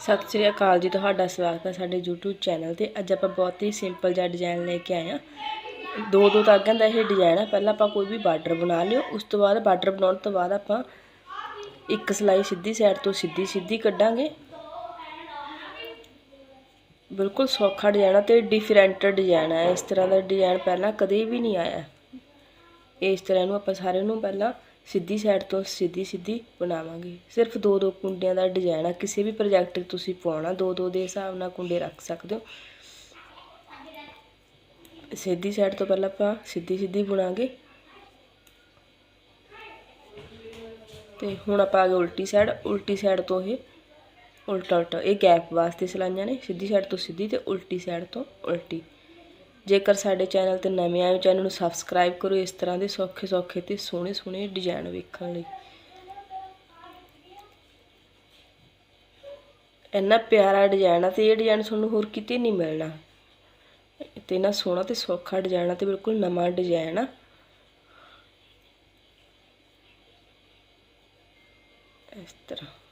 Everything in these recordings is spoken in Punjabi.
ਸਤਿ ਸ੍ਰੀ ਅਕਾਲ ਜੀ, ਤੁਹਾਡਾ ਸਵਾਗਤ ਹੈ ਸਾਡੇ YouTube ਚੈਨਲ ਤੇ। ਅੱਜ ਆਪਾਂ ਬਹੁਤ ਹੀ ਸਿੰਪਲ ਜਿਹਾ ਡਿਜ਼ਾਈਨ ਲੈ ਕੇ ਆਏ ਆ ਦੋ ਦੋ ਧਾਗਿਆਂ ਦਾ ਇਹ ਡਿਜ਼ਾਈਨ ਹੈ ਪਹਿਲਾਂ ਆਪਾਂ ਕੋਈ ਵੀ ਬਾਰਡਰ ਬਣਾ ਲਿਓ। ਉਸ ਤੋਂ ਬਾਅਦ ਬਾਰਡਰ ਬਣਾਉਣ ਤੋਂ ਬਾਅਦ ਆਪਾਂ ਇੱਕ ਸਲਾਈ ਸਿੱਧੀ ਸਾਈਡ ਤੋਂ ਸਿੱਧੀ ਸਿੱਧੀ ਕੱਢਾਂਗੇ। ਬਿਲਕੁਲ ਸੌਖਾ ਡਿਜ਼ਾਈਨ ਆ ਤੇ ਡਿਫਰੈਂਟ ਡਿਜ਼ਾਈਨ ਹੈ ਇਸ ਤਰ੍ਹਾਂ ਦਾ ਡਿਜ਼ਾਈਨ ਪਹਿਲਾਂ ਕਦੇ ਵੀ ਨਹੀਂ ਆਇਆ। ਇਸ ਤਰ੍ਹਾਂ ਨੂੰ ਆਪਾਂ ਸਾਰੇ ਨੂੰ ਪਹਿਲਾਂ ਸਿੱਧੀ ਸਾਈਡ ਤੋਂ ਸਿੱਧੀ ਸਿੱਧੀ ਬਣਾਵਾਂਗੇ। ਸਿਰਫ ਦੋ ਦੋ ਕੁੰਡਿਆਂ ਦਾ ਡਿਜ਼ਾਈਨ ਆ। ਕਿਸੇ ਵੀ ਪ੍ਰੋਜੈਕਟ ਤੁਸੀਂ ਪਾਉਣਾ, ਦੋ ਦੋ ਦੇ ਹਿਸਾਬ ਨਾਲ ਕੁੰਡੇ ਰੱਖ ਸਕਦੇ ਹੋ। ਸਿੱਧੀ ਸਾਈਡ ਤੋਂ ਪਹਿਲਾਂ ਆਪਾਂ ਸਿੱਧੀ ਸਿੱਧੀ ਬੁਣਾਂਗੇ ਤੇ ਹੁਣ ਆਪਾਂ ਆ ਗਏ ਉਲਟੀ ਸਾਈਡ ਉਲਟੀ ਸਾਈਡ ਤੋਂ ਇਹ ਉਲਟਾ ਉਲਟਾ ਇਹ ਗੈਪ ਵਾਸਤੇ ਸਲਾਈਆਂ ਨੇ। ਸਿੱਧੀ ਸਾਈਡ ਤੋਂ ਸਿੱਧੀ ਤੇ ਉਲਟੀ ਸਾਈਡ ਤੋਂ ਉਲਟੀ। ਜੇਕਰ ਸਾਡੇ ਚੈਨਲ ਤੇ ਨਵੇਂ ਆਏ ਚੈਨਲ ਨੂੰ ਸਬਸਕ੍ਰਾਈਬ ਕਰੋ ਇਸ ਤਰ੍ਹਾਂ ਦੇ ਸੌਖੇ ਸੌਖੇ ਤੇ ਸੋਹਣੇ ਸੋਹਣੇ ਡਿਜ਼ਾਈਨ ਵੇਖਣ ਲਈ। ਇੰਨਾ ਪਿਆਰਾ ਡਿਜ਼ਾਈਨ ਆ ਤੇ ਇਹ ਡਿਜ਼ਾਈਨ ਤੁਹਾਨੂੰ ਹੋਰ ਕਿਤੇ ਨਹੀਂ ਮਿਲਣਾ। ਤੇ ਨਾ ਸੋਹਣਾ ਤੇ ਸੌਖਾ ਡਿਜ਼ਾਈਨ ਆ ਤੇ ਬਿਲਕੁਲ ਨਵਾਂ ਡਿਜ਼ਾਈਨ ਆ। ਇਸ ਤਰ੍ਹਾਂ।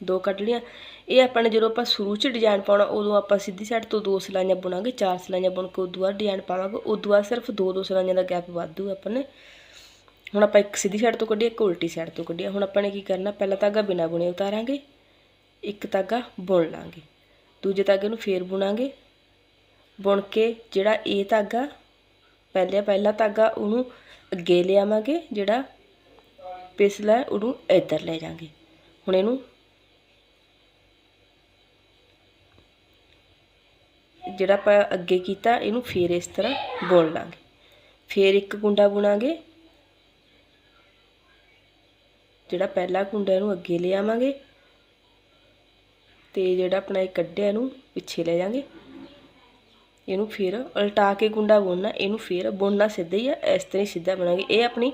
ਦੋ ਕੱਢ ਲੀਆਂ ਇਹ ਆਪਾਂ ਨੇ ਜਦੋਂ ਆਪਾਂ ਸ਼ੁਰੂ ਚ ਡਿਜ਼ਾਈਨ ਪਾਉਣਾ, ਉਦੋਂ ਆਪਾਂ ਸਿੱਧੀ ਸਾਈਡ ਤੋਂ ਦੋ ਸਲਾਈਆਂ ਬੁਣਾਂਗੇ, ਚਾਰ ਸਲਾਈਆਂ ਬੁਣ ਕੇ ਉਦੋਂ ਬਾਅਦ ਡਿਜ਼ਾਈਨ ਪਾਵਾਂਗੇ। ਉਦੋਂ ਬਾਅਦ ਸਿਰਫ ਦੋ ਦੋ ਸਲਾਈਆਂ ਦਾ ਗੈਪ ਵਾਧੂ ਆਪਾਂ ਨੇ। ਹੁਣ ਆਪਾਂ ਇੱਕ ਸਿੱਧੀ ਸਾਈਡ ਤੋਂ ਕੱਢੀਏ ਇੱਕ ਉਲਟੀ ਸਾਈਡ ਤੋਂ ਕੱਢੀਏ ਹੁਣ ਆਪਾਂ ਨੇ ਕੀ ਕਰਨਾ, ਪਹਿਲਾ ਧਾਗਾ ਬਿਨਾ ਬੁਣੇ ਉਤਾਰਾਂਗੇ, ਇੱਕ ਧਾਗਾ ਬੁਣ ਲਾਂਗੇ। ਦੂਜੇ ਧਾਗੇ ਨੂੰ ਫੇਰ ਬੁਣਾਂਗੇ। ਬੁਣ ਕੇ ਜਿਹੜਾ ਇਹ ਧਾਗਾ ਪਹਿਲੇ ਪਹਿਲਾ ਧਾਗਾ ਉਹਨੂੰ ਅੱਗੇ ਲਿਆਵਾਂਗੇ, ਜਿਹੜਾ ਪਿਛਲਾ ਉਹਨੂੰ ਇੱਧਰ ਲੈ ਜਾਾਂਗੇ ਹੁਣ ਇਹਨੂੰ ਜਿਹੜਾ ਆਪਾਂ ਅੱਗੇ ਕੀਤਾ, ਇਹਨੂੰ ਫੇਰ ਇਸ ਤਰ੍ਹਾਂ ਬੁਣ ਲਾਂਗੇ। ਫੇਰ ਇੱਕ ਗੁੰਡਾ ਬੁਣਾਂਗੇ। ਜਿਹੜਾ ਪਹਿਲਾ ਗੁੰਡਾ ਇਹਨੂੰ ਅੱਗੇ ਲੈ ਆਵਾਂਗੇ ਤੇ ਜਿਹੜਾ ਆਪਣਾ ਇਹ ਕੱਢਿਆ ਇਹਨੂੰ ਪਿੱਛੇ ਲੈ ਜਾਾਂਗੇ ਇਹਨੂੰ ਫਿਰ ਉਲਟਾ ਕੇ ਗੁੰਡਾ ਬੁਣਨਾ, ਇਹਨੂੰ ਫਿਰ ਬੁਣਨਾ ਸਿੱਧਾ ਹੀ ਆ, ਇਸ ਤਰ੍ਹਾਂ ਹੀ ਸਿੱਧਾ ਬਣਾਂਗੇ। ਇਹ ਆਪਣੀ,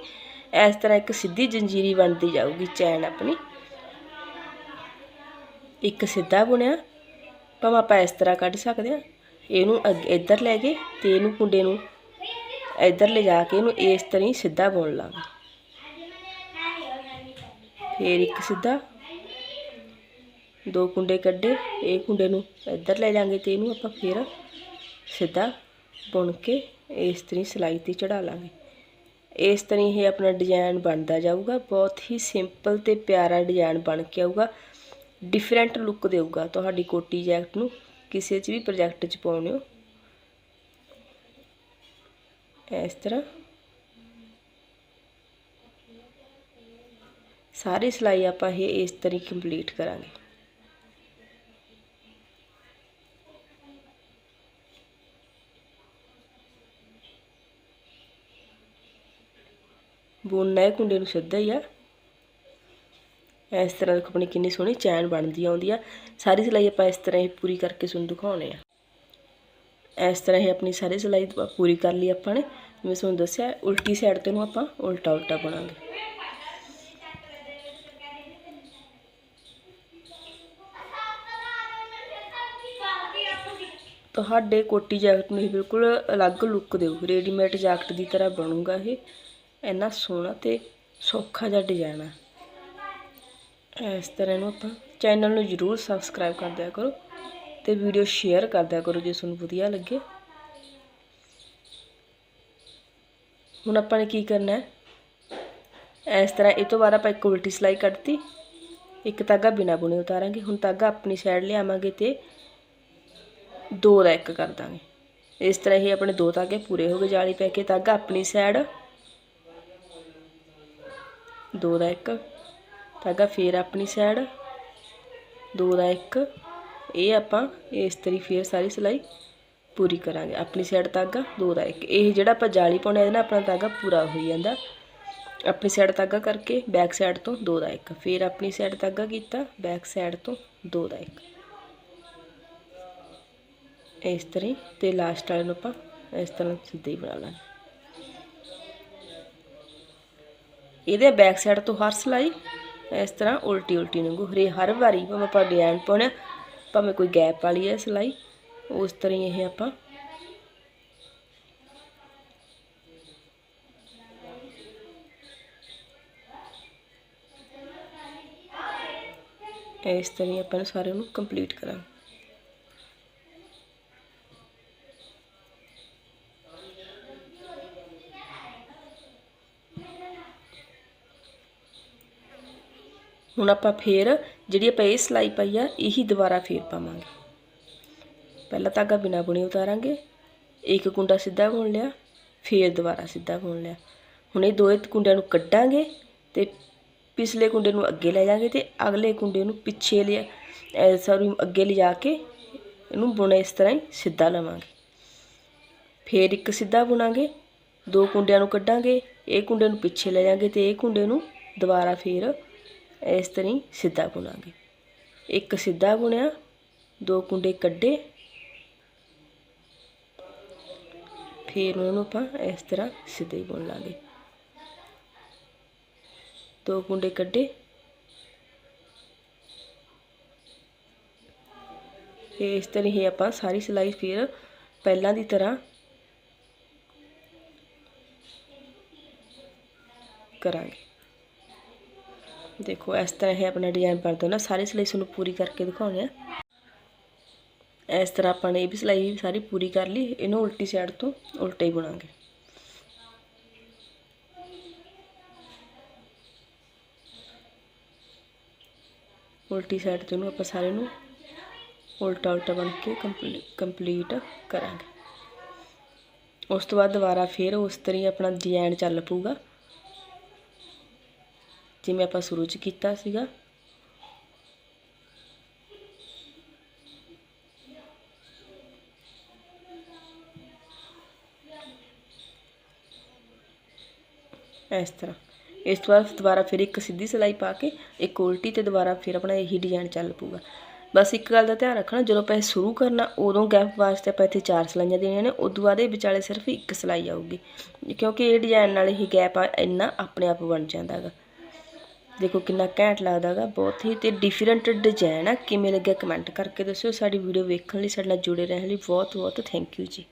ਇਸ ਤਰ੍ਹਾਂ ਇੱਕ ਸਿੱਧੀ ਜੰਜੀਰੀ ਬਣਦੀ ਜਾਊਗੀ, ਚੈਨ ਆਪਣੀ। ਇੱਕ ਸਿੱਧਾ ਬੁਣਿਆ। ਭਾਵੇਂ ਆਪਾਂ ਇਸ ਤਰ੍ਹਾਂ ਕੱਢ ਸਕਦੇ ਆ। ਇਹਨੂੰ ਅੱਗੇ ਇੱਧਰ ਲੈ ਕੇ ਤੇ ਇਹਨੂੰ ਕੁੰਡੇ ਨੂੰ ਇੱਧਰ ਲੈ ਜਾ ਕੇ ਇਹਨੂੰ ਇਸ ਤਰ੍ਹਾਂ ਹੀ ਸਿੱਧਾ ਬੁਣ ਲਾਂਗੇ ਫੇਰ ਇੱਕ ਸਿੱਧਾ ਦੋ ਕੁੰਡੇ ਕੱਢੇ, ਇਹ ਕੁੰਡੇ ਨੂੰ ਇੱਧਰ ਲੈ ਜਾਾਂਗੇ ਤੇ ਇਹਨੂੰ ਆਪਾਂ ਫੇਰ ਸਿੱਧਾ ਬੁਣ ਕੇ ਇਸ ਤਰ੍ਹਾਂ ਸਿਲਾਈ ਤੇ ਚੜਾ ਲਾਂਗੇ। ਇਸ ਤਰ੍ਹਾਂ ਇਹ ਆਪਣਾ ਡਿਜ਼ਾਈਨ ਬਣਦਾ ਜਾਊਗਾ, ਬਹੁਤ ਹੀ ਸਿੰਪਲ ਤੇ ਪਿਆਰਾ ਡਿਜ਼ਾਈਨ ਬਣ ਕੇ ਆਊਗਾ ਡਿਫਰੈਂਟ ਲੁੱਕ ਦੇਊਗਾ ਤੁਹਾਡੀ ਕੋਟੀ ਜੈਕਟ ਨੂੰ। ਕਿਸੇ 'ਚ ਵੀ ਪ੍ਰੋਜੈਕਟ 'ਚ ਪਾਉਣੇ ਹੋ। ਇਸ ਤਰ੍ਹਾਂ। ਸਾਰੀ ਸਿਲਾਈ ਆਪਾਂ ਇਹ ਇਸ ਤਰ੍ਹਾਂ ਕੰਪਲੀਟ ਕਰਾਂਗੇ। ਬੁਣਨਾ ਹੈ ਕੁੰਡੇ ਨੂੰ ਸਿੱਧਾ ਹੀ ਆ। ਇਸ ਤਰ੍ਹਾਂ ਦੇਖੋ ਆਪਣੀ ਕਿੰਨੀ ਸੋਹਣੀ ਚੈਨ ਬਣਦੀ ਆਉਂਦੀ ਆ ਸਾਰੀ ਸਿਲਾਈ ਆਪਾਂ ਇਸ ਤਰ੍ਹਾਂ ਹੀ ਪੂਰੀ ਕਰਕੇ ਤੁਹਾਨੂੰ ਦਿਖਾਉਣੇ ਆ। ਇਸ ਤਰ੍ਹਾਂ ਹੀ ਆਪਣੀ ਸਾਰੀ ਸਿਲਾਈ ਪੂਰੀ ਕਰ ਲਈ ਆਪਾਂ ਨੇ। ਜਿਵੇਂ ਤੁਹਾਨੂੰ ਦੱਸਿਆ, ਉਲਟੀ ਸਾਈਡ ਤੇ ਨੂੰ ਆਪਾਂ ਉਲਟਾ ਉਲਟਾ ਬਣਾਂਗੇ। ਤੁਹਾਡੇ ਕੋਟੀ ਜੈਕਟ ਨੂੰ ਬਿਲਕੁਲ ਅਲੱਗ ਲੁੱਕ ਦੇਊ। ਰੈਡੀਮੇਡ ਜੈਕਟ ਦੀ ਤਰ੍ਹਾਂ ਬਣੂਗਾ ਇਹ। ਇੰਨਾ ਸੋਹਣਾ ਤੇ ਸੌਖਾ ਜਿਹਾ ਡਿਜ਼ਾਈਨ ਆ। ਇਸ ਤਰ੍ਹਾਂ ਨੂੰ ਆਪਾਂ ਚੈਨਲ ਨੂੰ ਜਰੂਰ ਸਬਸਕ੍ਰਾਈਬ ਕਰ ਦਿਆ ਕਰੋ ਤੇ ਵੀਡੀਓ ਸ਼ੇਅਰ ਕਰ ਦਿਆ ਕਰੋ ਜੇ ਤੁਹਾਨੂੰ ਵਧੀਆ ਲੱਗੇ। ਹੁਣ ਆਪਾਂ ਨੇ ਕੀ ਕਰਨਾ ਹੈ? ਇਸ ਤਰ੍ਹਾਂ ਇਹ ਤੋਂ ਬਾਅਦ ਆਪਾਂ ਇੱਕ ਉਲਟੀ ਸਲਾਈ ਕੱਢਤੀ, ਇੱਕ ਧਾਗਾ ਬਿਨਾ ਬੁਣੇ ਉਤਾਰਾਂਗੇ। ਹੁਣ ਧਾਗਾ ਆਪਣੀ ਸਾਈਡ ਲਿਆਵਾਂਗੇ ਤੇ ਦੋ ਦਾ ਇੱਕ ਕਰ ਦਾਂਗੇ। ਇਸ ਤਰ੍ਹਾਂ ਹੀ ਆਪਣੇ ਦੋ ਧਾਗੇ ਪੂਰੇ ਹੋ ਗਏ, ਜਾਲੀ ਪੈ ਕੇ ਤਾਗਾ ਆਪਣੀ ਸਾਈਡ ਦੋ ਦਾ ਇੱਕ। ਧਾਗਾ ਫੇਰ ਆਪਣੀ ਸਾਈਡ ਦੋ ਦਾ ਇੱਕ। ਇਹ ਆਪਾਂ ਇਸ ਤਰੀ ਫੇਰ ਸਾਰੀ ਸਿਲਾਈ ਪੂਰੀ ਕਰਾਂਗੇ। ਆਪਣੀ ਸਾਈਡ ਧਾਗਾ, ਦੋ ਦਾ ਇੱਕ। ਇਹ ਜਿਹੜਾ ਆਪਾਂ ਜਾਲੀ ਪਾਉਣਾ ਇਹਦੇ ਨਾਲ ਆਪਣਾ ਧਾਗਾ ਪੂਰਾ ਹੋ ਜਾਂਦਾ। ਆਪਣੀ ਸਾਈਡ ਧਾਗਾ ਕਰਕੇ ਬੈਕ ਸਾਈਡ ਤੋਂ ਦੋ ਦਾ ਇੱਕ। ਫੇਰ ਆਪਣੀ ਸਾਈਡ ਧਾਗਾ ਕੀਤਾ ਬੈਕ ਸਾਈਡ ਤੋਂ ਦੋ ਦਾ ਇੱਕ। ਇਸ ਤਰ੍ਹਾਂ ਤੇ ਲਾਸਟ ਵਾਲੇ ਨੂੰ ਆਪਾਂ ਇਸ ਤਰ੍ਹਾਂ ਸਿੱਧੇ ਹੀ ਬਣਾ ਲਾਂਗੇ। ਇਹਦੇ ਬੈਕ ਸਾਈਡ ਤੋਂ ਹਰ ਸਲਾਈ ਇਸ ਤਰ੍ਹਾਂ ਉਲਟੀ ਉਲਟੀ ਵਾਂਗੂ ਹਰੇ ਹਰ ਵਾਰੀ ਭਾਵੇਂ ਆਪਾਂ ਡਿਜ਼ਾਈਨ ਪਾਉਣਾ ਭਾਵੇਂ ਕੋਈ ਗੈਪ ਵਾਲੀ ਹੈ ਸਿਲਾਈ, ਉਸ ਤਰ੍ਹਾਂ ਹੀ ਇਹ ਆਪਾਂ ਇਸ ਤਰ੍ਹਾਂ ਹੀ ਆਪਾਂ ਨੂੰ ਸਾਰੇ ਨੂੰ ਕੰਪਲੀਟ ਕਰਾਂਗੇ। ਹੁਣ ਆਪਾਂ ਫੇਰ ਜਿਹੜੀ ਆਪਾਂ ਇਹ ਸਲਾਈ ਪਾਈ ਆ, ਇਹੀ ਦੁਬਾਰਾ ਫੇਰ ਪਾਵਾਂਗੇ। ਪਹਿਲਾਂ ਧਾਗਾ ਬਿਨਾ ਬੁਣੀ ਉਤਾਰਾਂਗੇ। ਇੱਕ ਕੁੰਡਾ ਸਿੱਧਾ ਬੁਣ ਲਿਆ, ਫੇਰ ਦੁਬਾਰਾ ਸਿੱਧਾ ਬੁਣ ਲਿਆ। ਹੁਣ ਇਹ ਦੋਏ ਕੁੰਡਿਆਂ ਨੂੰ ਕੱਢਾਂਗੇ ਤੇ ਪਿਛਲੇ ਕੁੰਡੇ ਨੂੰ ਅੱਗੇ ਲੈ ਜਾਾਂਗੇ ਤੇ ਅਗਲੇ ਕੁੰਡੇ ਨੂੰ ਪਿੱਛੇ ਲਿਆ ਸੌਰੀ ਅੱਗੇ ਲਿਜਾ ਕੇ ਇਹਨੂੰ ਬੁਣੇ ਇਸ ਤਰ੍ਹਾਂ ਹੀ ਸਿੱਧਾ ਲਵਾਂਗੇ। ਫੇਰ ਇੱਕ ਸਿੱਧਾ ਬੁਣਾਂਗੇ, ਦੋ ਕੁੰਡਿਆਂ ਨੂੰ ਕੱਢਾਂਗੇ, ਇਹ ਕੁੰਡੇ ਨੂੰ ਪਿੱਛੇ ਲੈ ਜਾਾਂਗੇ ਤੇ ਇਹ ਕੁੰਡੇ ਨੂੰ ਦੁਬਾਰਾ ਫੇਰ ਇਸ ਤਰ੍ਹਾਂ ਹੀ ਸਿੱਧਾ ਬੁਣਾਂਗੇ। ਇੱਕ ਸਿੱਧਾ ਬੁਣਿਆ, ਦੋ ਕੁੰਡੇ ਕੱਢੇ। ਫਿਰ ਉਹਨੂੰ ਆਪਾਂ ਇਸ ਤਰ੍ਹਾਂ ਸਿੱਧੇ ਹੀ ਬੁਣ ਲਾਂਗੇ। ਦੋ ਕੁੰਡੇ ਕੱਢੇ। ਇਸ ਤਰ੍ਹਾਂ ਹੀ ਆਪਾਂ ਸਾਰੀ ਸਿਲਾਈ ਫਿਰ ਪਹਿਲਾਂ ਦੀ ਤਰ੍ਹਾਂ ਕਰਾਂਗੇ। ਦੇਖੋ, ਇਸ ਤਰ੍ਹਾਂ ਇਹ ਆਪਣਾ ਡਿਜ਼ਾਈਨ ਬਣਦਾ ਨਾ, ਸਾਰੀ ਸਿਲਾਈ ਤੁਹਾਨੂੰ ਪੂਰੀ ਕਰਕੇ ਦਿਖਾਉਂਦੇ ਆ। ਇਸ ਤਰ੍ਹਾਂ ਆਪਾਂ ਨੇ ਇਹ ਵੀ ਸਿਲਾਈ ਸਾਰੀ ਪੂਰੀ ਕਰ ਲਈ, ਇਹਨੂੰ ਉਲਟੀ ਸਾਈਡ ਤੋਂ ਉਲਟਾ ਹੀ ਬੁਣਾਂਗੇ। ਉਲਟੀ ਸਾਈਡ ਤੋਂ ਇਹਨੂੰ ਆਪਾਂ ਸਾਰੇ ਨੂੰ ਉਲਟਾ ਉਲਟਾ ਬਣ ਕੇ ਕੰਪਲੀਟ ਕਰਾਂਗੇ। ਉਸ ਤੋਂ ਬਾਅਦ ਦੁਬਾਰਾ ਫੇਰ ਉਸ ਤਰ੍ਹਾਂ ਹੀ ਆਪਣਾ ਡਿਜ਼ਾਈਨ ਚੱਲ ਪਊਗਾ। ਜਿਵੇਂ ਆਪਾਂ ਸ਼ੁਰੂ ਚ ਕੀਤਾ ਸੀਗਾ। ਇਸ ਤਰ੍ਹਾਂ। ਇਸ ਤੋਂ ਬਾਅਦ ਦੁਬਾਰਾ ਫਿਰ ਇੱਕ ਸਿੱਧੀ ਸਿਲਾਈ ਪਾ ਕੇ, ਇੱਕ ਉਲਟੀ ਤੇ ਦੁਬਾਰਾ ਫਿਰ ਆਪਣਾ ਇਹੀ ਡਿਜ਼ਾਈਨ ਚੱਲ ਪੂਗਾ ਬਸ ਇੱਕ ਗੱਲ ਦਾ ਧਿਆਨ ਰੱਖਣਾ, ਜਦੋਂ ਆਪਾਂ ਇਹ ਸ਼ੁਰੂ ਕਰਨਾ, ਉਦੋਂ ਗੈਪ ਵਾਸਤੇ ਆਪਾਂ ਇੱਥੇ ਚਾਰ ਸਿਲਾਈਆਂ ਦੇਣੀਆਂ ਨੇ, ਉਦੋਂ ਬਾਅਦ ਇਹ ਵਿਚਾਲੇ ਸਿਰਫ ਇੱਕ ਸਿਲਾਈ ਆਊਗੀ। ਕਿਉਂਕਿ ਇਹ ਡਿਜ਼ਾਈਨ ਨਾਲ ਹੀ ਗੈਪ ਇੰਨਾ ਆਪਣੇ ਆਪ ਬਣ ਜਾਂਦਾ ਹੈਗਾ। ਦੇਖੋ ਕਿੰਨਾ ਘੈਂਟ ਲੱਗਦਾ ਹੈਗਾ, ਬਹੁਤ ਹੀ ਤੇ ਡਿਫਰੈਂਟ ਡਿਜ਼ਾਈਨ ਆ। ਕਿਵੇਂ ਲੱਗਿਆ ਕਮੈਂਟ ਕਰਕੇ ਦੱਸਿਓ, ਸਾਡੀ ਵੀਡੀਓ ਵੇਖਣ ਲਈ ਸਾਡੇ ਨਾਲ ਜੁੜੇ ਰਹਿਣ ਲਈ ਬਹੁਤ ਬਹੁਤ ਥੈਂਕ ਯੂ ਜੀ।